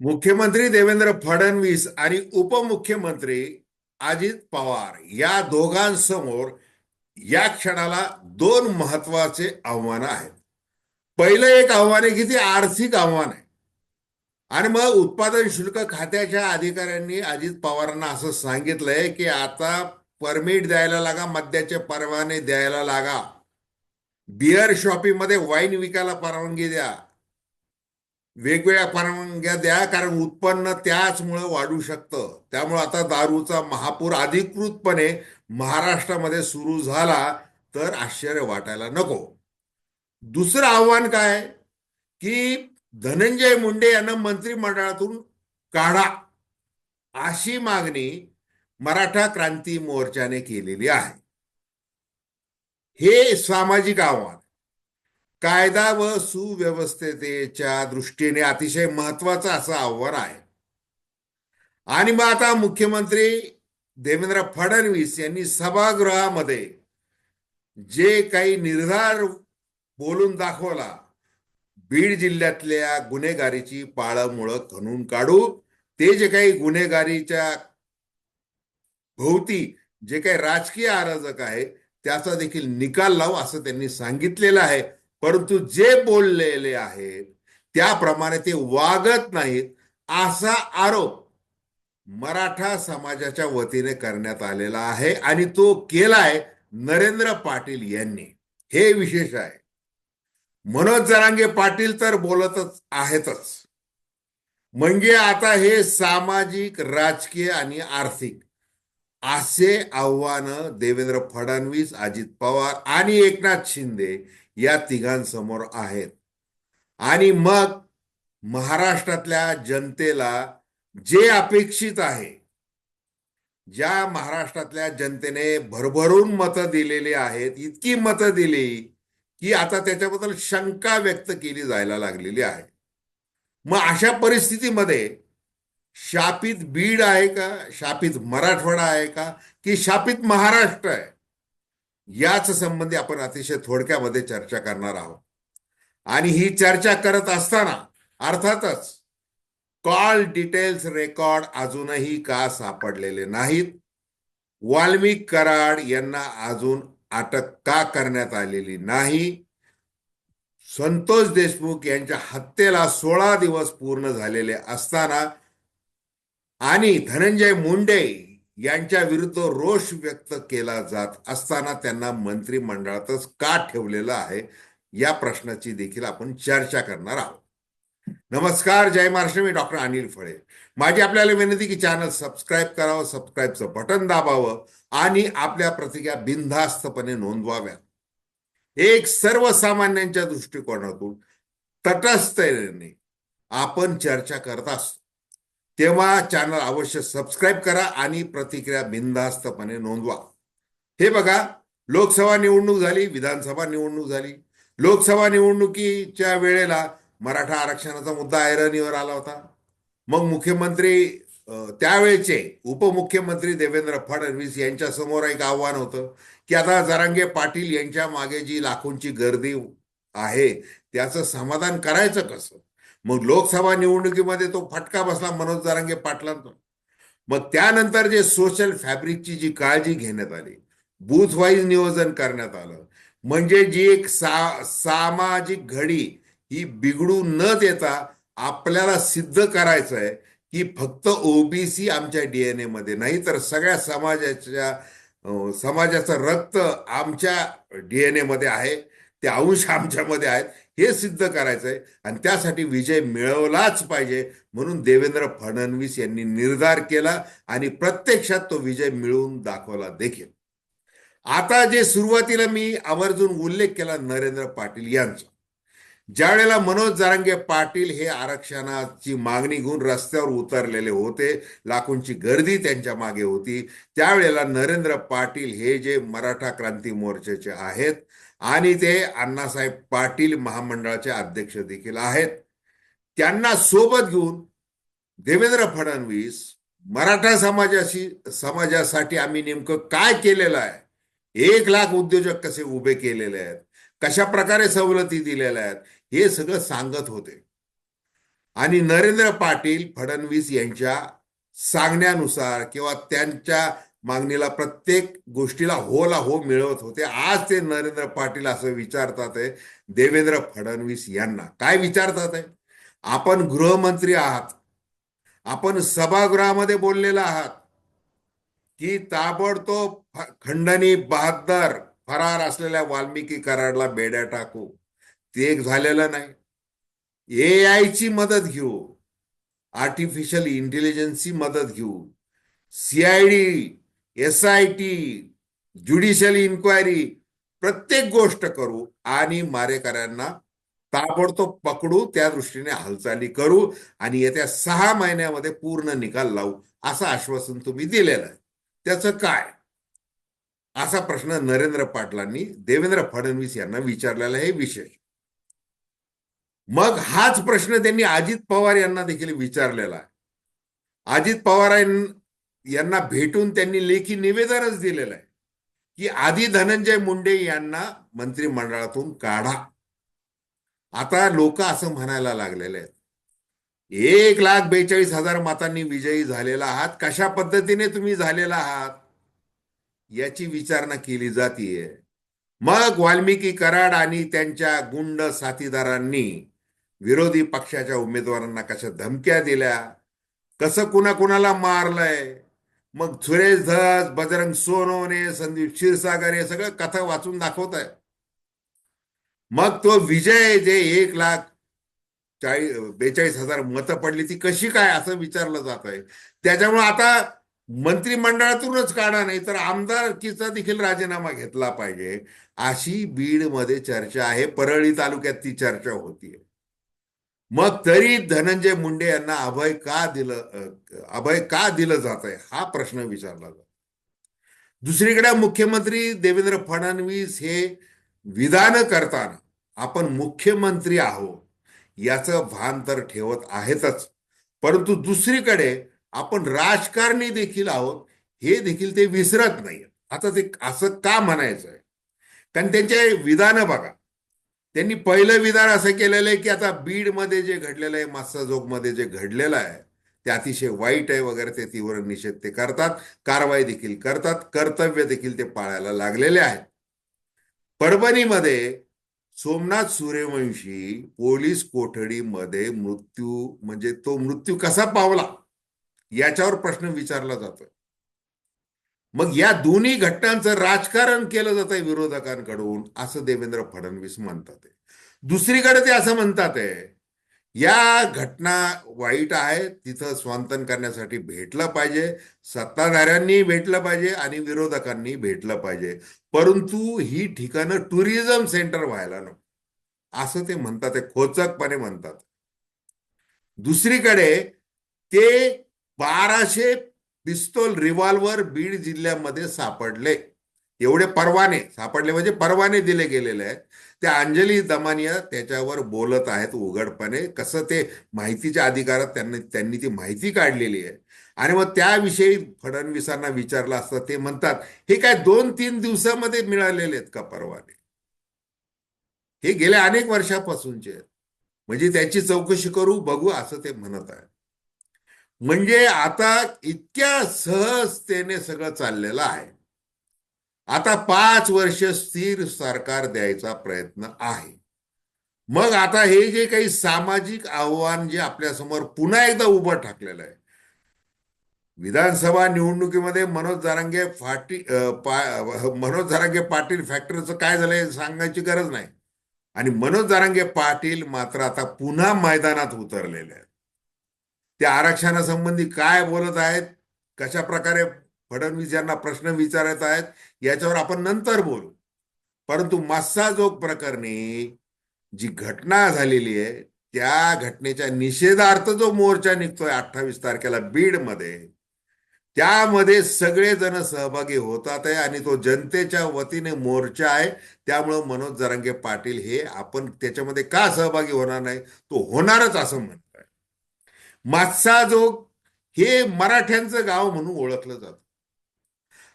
मुख्यमंत्री देवेंद्र फडणवीस आणि उपमुख्यमंत्री अजित पवार या दोघांसमोर या क्षणाला दोन महत्त्वाचे आव्हानं आहेत. पहिलं एक आव्हान आहे की ते आर्थिक आव्हान आहे. आणि मग उत्पादन शुल्क खात्याच्या अधिकाऱ्यांनी अजित पवारांना असं सांगितलंय की आता परमिट द्यायला लागा मद्याचे परवाने द्यायला लागा. बिअर शॉपीमध्ये वाईन विकायला परवानगी द्या. वेगवेगळ्या परवानग्या द्या कारण उत्पन्न त्याचमुळे वाढू शकतं. त्यामुळे आता दारूचा महापूर अधिकृतपणे महाराष्ट्रामध्ये सुरू झाला तर आश्चर्य वाटायला नको. दुसरं आव्हान काय? की धनंजय मुंडे यांना मंत्रिमंडळातून काढा अशी मागणी मराठा क्रांती मोर्चाने केलेली आहे. हे सामाजिक आव्हान. कायदा व सुव्यवस्थेच्या दृष्टीने अतिशय महत्वाचं असं आव्हान आहे. आणि मग आता मुख्यमंत्री देवेंद्र फडणवीस यांनी सभागृहामध्ये जे काही निर्धार बोलून दाखवला बीड जिल्ह्यातल्या गुन्हेगारीची पाळमुळं खणून काढू ते जे काही गुन्हेगारीच्या भोवती जे काही राजकीय आराजक आहे त्याचा देखील निकाल लावू असं त्यांनी सांगितलेलं आहे. परंतु जे बोललेले आहेत त्याप्रमाणे ते वागत नाहीत असा आरोप मराठा समाजाच्या वतीने करण्यात आलेला आहे आणि तो केलाय नरेंद्र पाटील यांनी. हे विशेष आहे. मनोज जरांगे पाटील तर बोलतच आहेतच. म्हणजे आता हे सामाजिक राजकीय आणि आर्थिक असे आव्हानं देवेंद्र फडणवीस अजित पवार आणि एकनाथ शिंदे या तिघांसमोर आहेत. आणि मग महाराष्ट्रातल्या जनतेला जे अपेक्षित आहे ज्या महाराष्ट्रातल्या जनतेने भरभरून मतं दिलेली आहेत इतकी मतं दिली की आता त्याच्याबद्दल शंका व्यक्त केली जायला लागलेली आहे. मग अशा परिस्थितीमध्ये शापित बीड आहे का? शापित मराठवाडा आहे का? की शापित महाराष्ट्र आहे? याच संबंधी आपण अतिशय थोडक्यामध्ये चर्चा करणार आहोत. आणि ही चर्चा करत असताना अर्थातच कॉल डिटेल्स रेकॉर्ड अजूनही का सापडलेले नाहीत? वाल्मिक कराड यांना अजून अटक का करण्यात आलेली नाही? संतोष देशमुख यांच्या हत्येला सोळा दिवस पूर्ण झालेले असताना आणि धनंजय मुंडे यांच्या विरुद्ध रोष व्यक्त केला जात असताना त्यांना मंत्रिमंडळातच का ठेवलेलं आहे? या प्रश्नाची देखील आपण चर्चा करणार आहोत. नमस्कार जय महाराष्ट्र मी डॉक्टर अनिल फळे. माझी आपल्याला विनंती की चॅनल सबस्क्राईब करावं सबस्क्राईबचं बटन दाबावं आणि आपल्या प्रतिक्रिया बिनधास्तपणे नोंदवाव्या एक सर्वसामान्यांच्या दृष्टिकोनातून तटस्थतेने आपण चर्चा करत असतो. तेव्हा चॅनल अवश्य सबस्क्राईब करा आणि प्रतिक्रिया बिनधास्तपणे नोंदवा. हे बघा लोकसभा निवडणूक झाली विधानसभा निवडणूक झाली. लोकसभा निवडणुकीच्या वेळेला मराठा आरक्षणाचा मुद्दा ऐरणीवर आला होता. मग मुख्यमंत्री त्यावेळचे उपमुख्यमंत्री देवेंद्र फडणवीस यांच्या समोर एक आव्हान होतं की आता जरांगे पाटील यांच्या मागे जी लाखोंची गर्दी आहे त्याचं समाधान करायचं कसं? मग लोकसभा निवडणुकीमध्ये तो फटका बसला मनोज जरांगे पाटलांचा. मग त्यानंतर जे सोशल फॅब्रिकची जी काळजी घेण्यात आली बूथ वाईज नियोजन करण्यात आलं म्हणजे जी एक सा सामाजिक घडी ही बिघडू न देता आपल्याला सिद्ध करायचं आहे की फक्त ओबीसी आमच्या डीएनए मध्ये नाही तर सगळ्या समाजाच्या समाजाचं रक्त आमच्या डीएनए मध्ये आहे. ते अंश आमच्यामध्ये आहेत हे सिद्ध करायचं आहे आणि त्यासाठी विजय मिळवलाच पाहिजे म्हणून देवेंद्र फडणवीस यांनी निर्धार केला आणि प्रत्यक्षात तो विजय मिळवून दाखवला देखील. आता जे सुरुवातीला मी आवर्जून उल्लेख केला नरेंद्र पाटील यांचा. ज्यावेळेला मनोज जारांगे पाटील हे आरक्षणाची मागणी घेऊन रस्त्यावर उतरलेले होते लाखोंची गर्दी त्यांच्या मागे होती त्यावेळेला नरेंद्र पाटील हे जे मराठा क्रांती मोर्चाचे आहेत आणि ते अण्णासाहेब पाटील महामंडळाचे अध्यक्ष देखील आहेत. त्यांना सोबत घेऊन देवेंद्र फडणवीस मराठा समाजाशी समाजासाठी आम्ही नेमकं काय केलेलं आहे? एक लाख उद्योजक कसे उभे केलेले आहेत? कशा प्रकारे सवलती दिलेल्या आहेत? हे सगळं सांगत होते. आणि नरेंद्र पाटील फडणवीस यांच्या सांगण्यानुसार किंवा त्यांच्या मागणीला प्रत्येक गोष्टीला होला हो मिळवत होते. आज ते नरेंद्र पाटील असं विचारतात आहे देवेंद्र फडणवीस यांना. काय विचारतात आहे? आपण गृहमंत्री आहात. आपण सभागृहामध्ये बोललेला आहात. की ताबडतोब खंडणी बहादर फरार असलेल्या वाल्मिकी कराडला बेड्या टाकू. ते एक झालेलं नाही. ए आयची मदत घेऊ. आर्टिफिशियल इंटेलिजन्सची मदत घेऊ. CID S I T judicial inquiry प्रत्येक गोष्ट करू आणि मारेकऱ्यांना ताबडतोब पकडू त्या दृष्टीने हालचाली करू आणि येत्या सहा महिन्यामध्ये पूर्ण निकाल लावू असं आश्वासन तुम्ही दिलेलं आहे. त्याचं काय? असा प्रश्न नरेंद्र पाटलांनी देवेंद्र फडणवीस यांना विचारलेला हे विशेष. मग हाच प्रश्न त्यांनी अजित पवार यांना देखील विचारलेला आहे. अजित पवार यांना भेटून त्यांनी लेखी निवेदनच दिलेलं आहे. की आधी धनंजय मुंडे यांना मंत्रिमंडळातून काढा. आता लोक असं म्हणायला लागलेले आहेत. एक लाख बेचाळीस हजार मतांनी विजयी झालेला आहात. कशा पद्धतीने तुम्ही झालेला आहात? याची विचारणा केली जातीये. मग वाल्मिकी कराड आणि त्यांच्या गुंड साथीदारांनी विरोधी पक्षाच्या उमेदवारांना कशा धमक्या दिल्या? कसं कुणा कुणाला मारलंय? मग सुरेश धस बजरंग सोनवणे संदीप क्षीरसागर हे सगळं कथा वाचून दाखवत आहे. मग तो विजय जे एक लाख चाळीस बेचाळीस हजार मतं पडली ती कशी काय असं विचारलं जात आहे. त्याच्यामुळे आता मंत्रिमंडळातूनच काढा नाही तर आमदारकीचा देखील राजीनामा घेतला पाहिजे. अशी बीडमध्ये चर्चा आहे परळी तालुक्यात ती चर्चा होतीये. मग तरी धनंजय मुंडे यांना अभय का दिलं अभय का दिलं जात आहे हा प्रश्न विचारला जातो. दुसरीकडे मुख्यमंत्री देवेंद्र फडणवीस हे विधान करताना आपण मुख्यमंत्री आहोत याचं भान तर ठेवत आहेतच. परंतु दुसरीकडे आपण राजकारणी देखील आहोत हे देखील ते विसरत नाही आता ते असं का म्हणायचं आहे कारण त्यांचे विधानं बघा त्यांनी पहिलं विधान असं केलेलं आहे की आता बीडमध्ये जे घडलेलं आहे मास्साजोगमध्ये जे घडलेलं आहे ते अतिशय वाईट आहे वगैरे ते तीव्र निषेध ते करतात. कारवाई देखील करतात. कर्तव्य देखील ते पाळायला लागलेले आहेत. परभणीमध्ये सोमनाथ सूर्यवंशी पोलीस कोठडीमध्ये मृत्यू म्हणजे तो मृत्यू कसा पावला याच्यावर प्रश्न विचारला जातोय. मग या दोन्ही घटनांचं राजकारण केलं जात आहे विरोधकांकडून असं देवेंद्र फडणवीस म्हणतात दुसरीकडे ते असं म्हणतात आहे या घटना वाईट आहे तिथं स्वांतन करण्यासाठी भेटलं पाहिजे सत्ताधाऱ्यांनी भेटलं पाहिजे आणि विरोधकांनी भेटलं पाहिजे. परंतु ही ठिकाणं टुरिझम सेंटर व्हायला नको. असं ते म्हणतात ते खोचकपणे म्हणतात. दुसरीकडे ते बाराशे पिस्तोल रिव्हॉल्वर बीड जिल्ह्यामध्ये सापडले. एवढे परवाने सापडले म्हणजे परवाने दिले गेलेले आहेत. त्या अंजली दमानिया त्याच्यावर बोलत आहेत उघडपणे. कसं ते माहितीच्या अधिकारात त्यांनी त्यांनी ती माहिती काढलेली आहे. आणि मग त्याविषयी फडणवीसांना विचारलं असतं ते म्हणतात हे काय दोन तीन दिवसामध्ये मिळालेले आहेत का परवाने? हे गेल्या अनेक वर्षापासूनचे आहेत. म्हणजे त्याची चौकशी करू बघू असं ते म्हणत आहे म्हणजे आता इतक्या सहजतेने सगळं चाललेलं आहे. आता पाच वर्ष स्थिर सरकार द्यायचा प्रयत्न आहे. मग आता हे जे काही सामाजिक आव्हान जे आपल्यासमोर पुन्हा एकदा उभं ठाकलेलं आहे. विधानसभा निवडणुकीमध्ये मनोज जारांगे फाटी मनोज जारांगे पाटील फॅक्टरीचं काय झालंय सांगायची गरज नाही. आणि मनोज जारांगे पाटील मात्र आता पुन्हा मैदानात उतरलेले आहेत. त्या आरक्षणासंबंधी काय बोलत आहेत कशा प्रकारे फडणवीस यांना प्रश्न विचारत आहेत याच्यावर आपण नंतर बोलू. परंतु मस्साजोग प्रकरणी जी घटना झालेली आहे त्या घटनेच्या निषेधार्थ जो मोर्चा निघतोय अठ्ठावीस तारखेला बीडमध्ये त्यामध्ये सगळे जण सहभागी होतात आहे आणि तो जनतेच्या वतीने मोर्चा आहे. त्यामुळं मनोज जरांगे पाटील हे आपण त्याच्यामध्ये का सहभागी होणार नाही? तो होणारच असं म्हण मात्साजोग हे मराठ्यांचं गाव म्हणून ओळखलं जातं.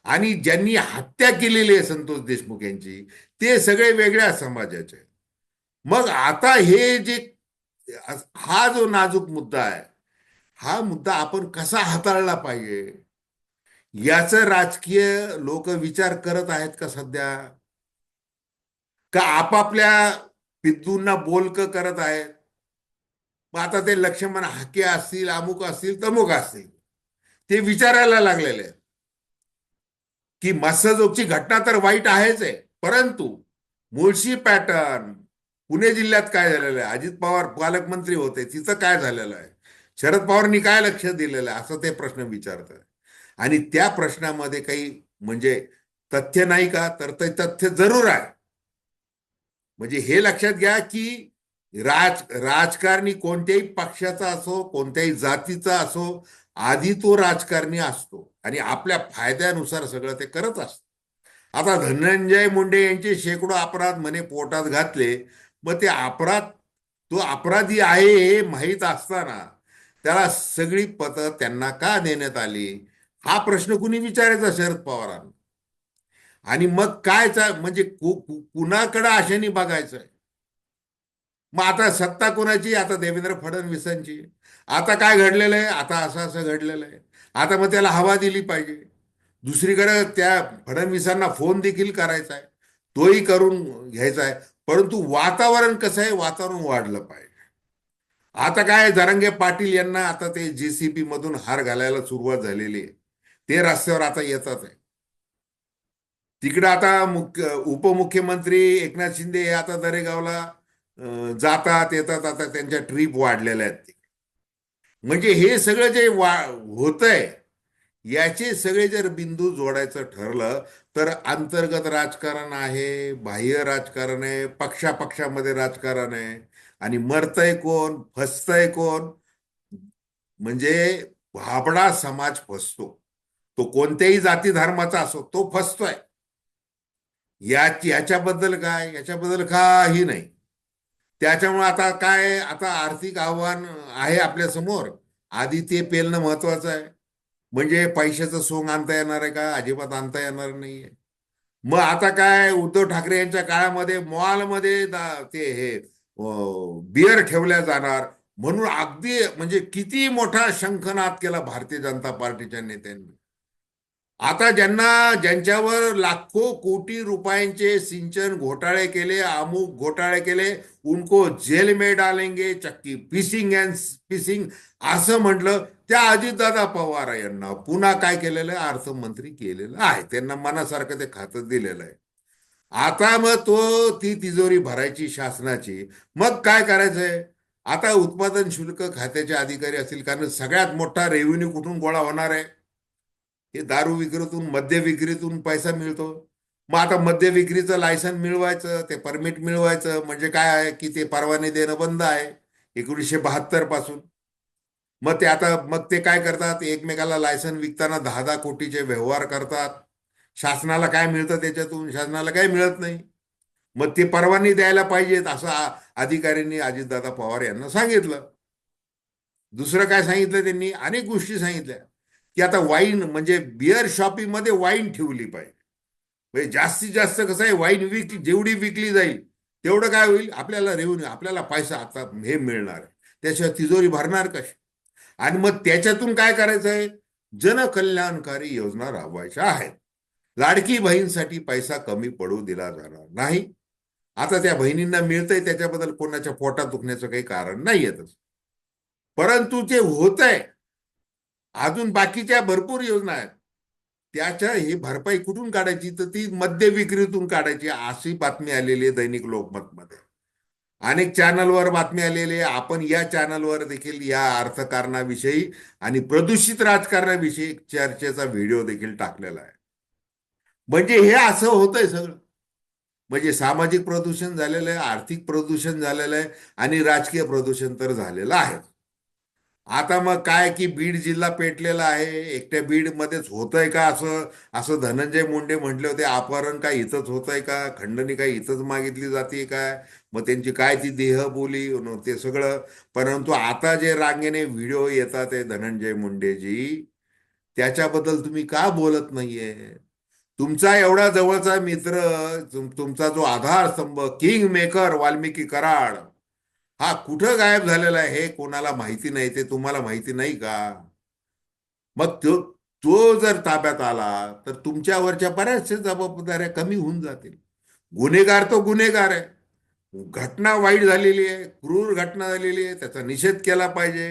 आणि ज्यांनी हत्या केलेली आहे संतोष देशमुख यांची ते सगळे वेगळ्या समाजाचे मग आता हे जे हा जो नाजूक मुद्दा आहे हा मुद्दा आपण कसा हाताळला पाहिजे? याच राजकीय लोक विचार करत आहेत का सध्या? का आपापल्या पिद्दूंना बोलक करत आहेत? मग आता ते लक्ष्मण हाके असतील अमुक असतील तमुक असतील. ते विचारायला लागलेले की मत्स्यजोगची घटना तर वाईट आहेच आहे परंतु मुळशी पॅटर्न पुणे जिल्ह्यात काय झालेलं आहे? अजित पवार पालकमंत्री होते तिचं काय झालेलं आहे? शरद पवारांनी काय लक्ष दिलेलं आहे? असं ते प्रश्न विचारत आहे आणि त्या प्रश्नामध्ये काही म्हणजे तथ्य नाही का? तर ते तथ्य जरूर आहे. म्हणजे हे लक्षात घ्या की राज राजकारणी कोणत्याही पक्षाचा असो कोणत्याही जातीचा असो आधी तो राजकारणी असतो. आणि आपल्या फायद्यानुसार सगळं ते करत असत. आता धनंजय मुंडे यांचे शेकडो अपराध म्हणे पोटात घातले. मग ते अपराध तो अपराधी आहे हे माहीत असताना त्याला सगळी पतं त्यांना का देण्यात आली? हा प्रश्न कुणी विचारायचा शरद पवारांना? आणि मग काय म्हणजे कुणाकडे आशेने बघायचंय? मग आता सत्ता कोणाची? आता देवेंद्र फडणवीसांची. आता काय घडलेलं आहे? आता असं असं घडलेलं आहे. आता मग त्याला हवा दिली पाहिजे. दुसरीकडे त्या फडणवीसांना फोन देखील करायचा आहे. तोही करून घ्यायचा आहे. परंतु वातावरण कसं आहे? वातावरण वाढलं पाहिजे. आता काय जरंगे पाटील यांना आता ते जेसीबी मधून हार घालायला सुरुवात झालेली आहे. ते रस्त्यावर आता येतात आहे. तिकडं आता मुख्य उपमुख्यमंत्री एकनाथ शिंदे हे आता दरेगावला जातात येतात आता त्यांच्या ट्रीप वाढलेल्या आहेत. म्हणजे हे सगळं जे वा होतंय याचे सगळे जर बिंदू जोडायचं ठरलं तर अंतर्गत राजकारण आहे बाह्य राजकारण आहे पक्षापक्षामध्ये राजकारण आहे. आणि मरतय कोण फसतय कोण? म्हणजे भाबडा समाज फसतो. तो कोणत्याही जाती धर्माचा असो तो फसतोय. या याच्याबद्दल काय? याच्याबद्दल काही नाही. त्याच्यामुळे आता काय आता आर्थिक आव्हान आहे आपल्यासमोर आधी ते पेलणं महत्वाचं आहे. म्हणजे पैशाचं सोंग आणता येणार आहे का? अजिबात आणता येणार नाहीये. मग आता काय उद्धव ठाकरे यांच्या काळामध्ये मॉलमध्ये ते हे बिअर ठेवल्या जाणार. म्हणून अगदी म्हणजे किती मोठा शंखनाद केला भारतीय जनता पार्टीच्या नेत्यांनी. आता ज्यांना ज्यांच्यावर लाखो कोटी रुपयांचे सिंचन घोटाळे केले अमुक घोटाळे केले उनको जेल में डालेंगे चक्की पिसिंग अँड पिसिंग असं म्हटलं त्या अजितदादा पवार यांना पुन्हा काय केलेलं आहे? अर्थमंत्री केलेलं आहे. त्यांना मनासारखं ते खातं दिलेलं आहे. आता मग तो ती तिजोरी भरायची शासनाची. मग काय करायचंय? आता उत्पादन शुल्क खात्याचे अधिकारी असतील कारण सगळ्यात मोठा रेव्हेन्यू कुठून गोळा होणार आहे? हे दारू विक्रीतून मद्य विक्रीतून पैसा मिळतो. मग आता मद्य विक्रीचं लायसन मिळवायचं ते परमिट मिळवायचं म्हणजे काय आहे की ते परवाने देणं बंद आहे एकोणीसशे बहात्तरपासून. मग ते आता मग ते काय करतात? एकमेकाला लायसन विकताना दहा दहा कोटीचे व्यवहार करतात. शासनाला काय मिळतं त्याच्यातून? शासनाला काय मिळत नाही. मग ते परवाने द्यायला पाहिजेत असं अधिकाऱ्यांनी अजितदादा पवार यांना सांगितलं. दुसरं काय सांगितलं त्यांनी? अनेक गोष्टी सांगितल्या. की आता वाईन म्हणजे बिअर शॉपिंगमध्ये वाईन ठेवली पाहिजे. म्हणजे जास्तीत जास्त कसं आहे वाईन विकली जेवढी विकली जाईल तेवढं काय होईल? आपल्याला रेव्हन्यू आपल्याला पैसा आता हे मिळणार आहे. त्याशिवाय तिजोरी भरणार कशी? आणि मग त्याच्यातून काय करायचं आहे? जनकल्याणकारी योजना राबवायच्या आहेत. लाडकी बहीणसाठी पैसा कमी पडू दिला जाणार नाही. आता त्या बहिणींना मिळतंय त्याच्याबद्दल कोणाच्या पोटात दुखण्याचं काही कारण नाही येतच परंतु जे होत आहे अजून बाकीच्या भरपूर योजना आहेत. त्याच्या ही भरपाई कुठून काढायची? तर ती मद्य विक्रीतून काढायची अशी बातमी आलेली आहे दैनिक लोकमतमध्ये. अनेक चॅनलवर बातमी आलेली आहे. आपण या चॅनलवर देखील या अर्थकारणाविषयी आणि प्रदूषित राजकारणाविषयी चर्चेचा व्हिडिओ देखील टाकलेला आहे. म्हणजे हे असं होतंय सगळं. म्हणजे सामाजिक प्रदूषण झालेलं आहे आर्थिक प्रदूषण झालेलं आहे आणि राजकीय प्रदूषण तर झालेलं आहे. आता मग काय की बीड जिल्हा पेटलेला आहे एकट्या बीड मध्येच होतंय का असं? असं धनंजय मुंडे म्हटले होते अपहरण काय इथंच होतंय का? खंडणी काय इथंच मागितली जाते काय? मग त्यांची काय ती देहबोली ते सगळं. परंतु आता जे रांगेने व्हिडिओ येतात आहे धनंजय मुंडेजी त्याच्याबद्दल तुम्ही का बोलत नाहीये? तुमचा एवढा जवळचा मित्र तुमचा जो आधारस्तंभ किंग मेकर वाल्मिकी कराड हा कुठं गायब झालेला आहे? हे कोणाला माहिती नाही ते तुम्हाला माहिती नाही का? मग तो तो जर ताब्यात आला तर तुमच्यावरच्या बऱ्याचशा जबाबदाऱ्या कमी होऊन जातील. गुन्हेगार तो गुन्हेगार आहे. घटना वाईट झालेली आहे क्रूर घटना झालेली आहे त्याचा निषेध केला पाहिजे.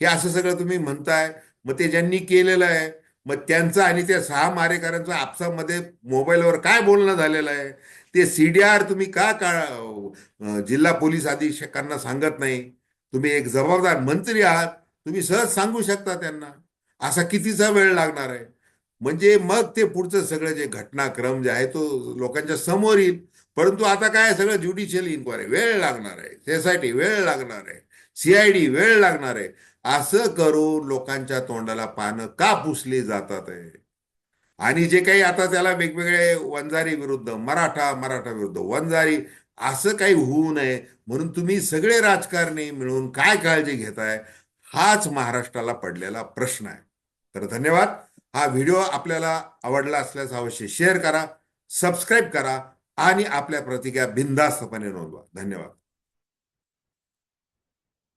हे असं सगळं तुम्ही म्हणताय मग ते ज्यांनी केलेलं आहे मग त्यांचं आणि त्या सहा मारेकऱ्यांचं आपसामध्ये मोबाईलवर काय बोलणं झालेलं आहे? ते सीडीआर तुम्ही का का जिल्हा पोलीस अधीक्षकांना सांगत नाही? तुम्ही एक जबाबदार मंत्री आहात तुम्ही सहज सांगू शकता त्यांना. असा कितीचा वेळ लागणार आहे? म्हणजे मग ते पुढचं सगळं जे घटनाक्रम जे आहे तो लोकांच्या समोर येईल. परंतु आता काय सगळं ज्युडिशियल इन्क्वायरी वेळ लागणार आहे. एसआयटी वेळ लागणार आहे. सीआयडी वेळ लागणार आहे. असं करून लोकांच्या तोंडाला पानं का पुसली जातात आहे आणि जे काही आता त्याला वेगवेगळे वंजारी विरुद्ध मराठा मराठा विरुद्ध वंजारी असं काही होऊ नये म्हणून तुम्ही सगळे राजकारणी मिळून काय काळजी घेताय हाच महाराष्ट्राला पडलेला प्रश्न आहे. तर धन्यवाद. हा व्हिडिओ आपल्याला आवडला असल्यास अवश्य शेअर करा सबस्क्राईब करा आणि आपल्या प्रतिक्रिया बिनधास्तपणे नोंदवा. धन्यवाद.